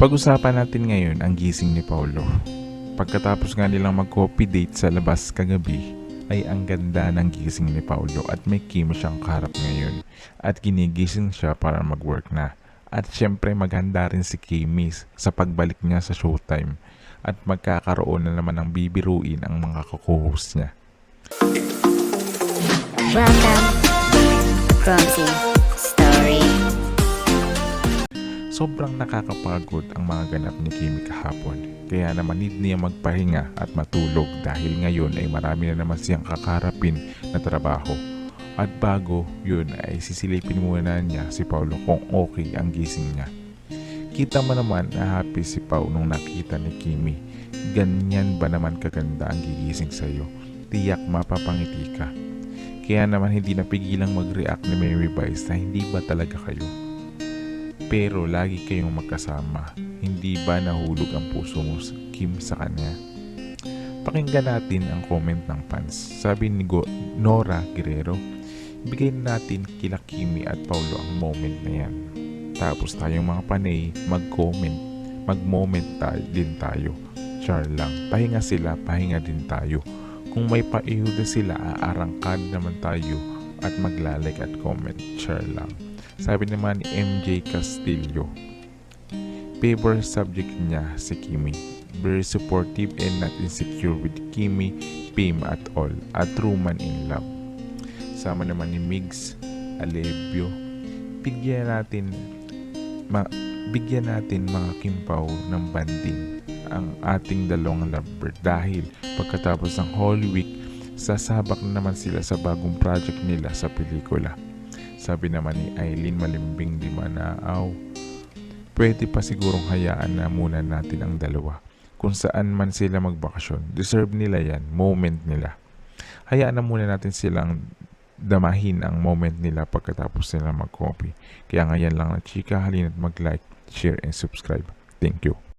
Pag-usapan natin ngayon ang gising ni Paulo. Pagkatapos nga nilang mag-coffee date sa labas kagabi, ay ang ganda ng gising ni Paulo at may Kim siyang kaharap ngayon. At ginigising siya para mag-work na. At syempre maghanda rin si Kimis sa pagbalik niya sa showtime. At magkakaroon na naman ng bibiruin ang mga co-host niya. Welcome, Clumsy Sobrang nakakapagod ang mga ganap ni Kimi kahapon. Kaya naman need niya magpahinga at matulog dahil ngayon ay marami na naman siyang kakarapin na trabaho. At bago yun ay sisilipin muna niya si Paulo kung okay ang gising niya. Kita mo naman na happy si Pau nung nakita ni Kimi. Ganyan ba naman kaganda ang gigising sa'yo? Tiyak mapapangiti ka. Kaya naman hindi napigilang mag-react ni Mary Vice na hindi ba talaga kayo? Pero lagi kayong magkasama. Hindi ba nahulog ang puso mo, Kim, sa kanya? Pakinggan natin ang comment ng fans. Sabi ni Go- Nora Guerrero, bigay natin kila Kimi at Paulo ang moment na yan. Tapos tayong mga panay, mag-comment, mag-moment tayo, din tayo. Char lang. Pahinga sila, pahinga din tayo. Kung may paiuda sila, aarangkad naman tayo at maglalike at comment. Char lang. Sabi naman ni MJ Castillo, favor subject niya si Kimi. Very supportive and not insecure with Kimi, Pim at all. A true man in love. Sama naman ni Migs, Alebio. Bigyan natin ma, bigyan natin mga kimpaw ng banding ang ating dalawang lover dahil pagkatapos ng Holy Week, sasabak na naman sila sa bagong project nila sa pelikula. Sabi naman ni Eileen Malimbing di manaaw, pwede pa sigurong hayaan na muna natin ang dalawa. Kung saan man sila magbakasyon, deserve nila yan, moment nila. Hayaan na muna natin silang damahin ang moment nila pagkatapos nila mag-copy. Kaya ngayon lang na chika, halina't mag-like, share, and subscribe. Thank you.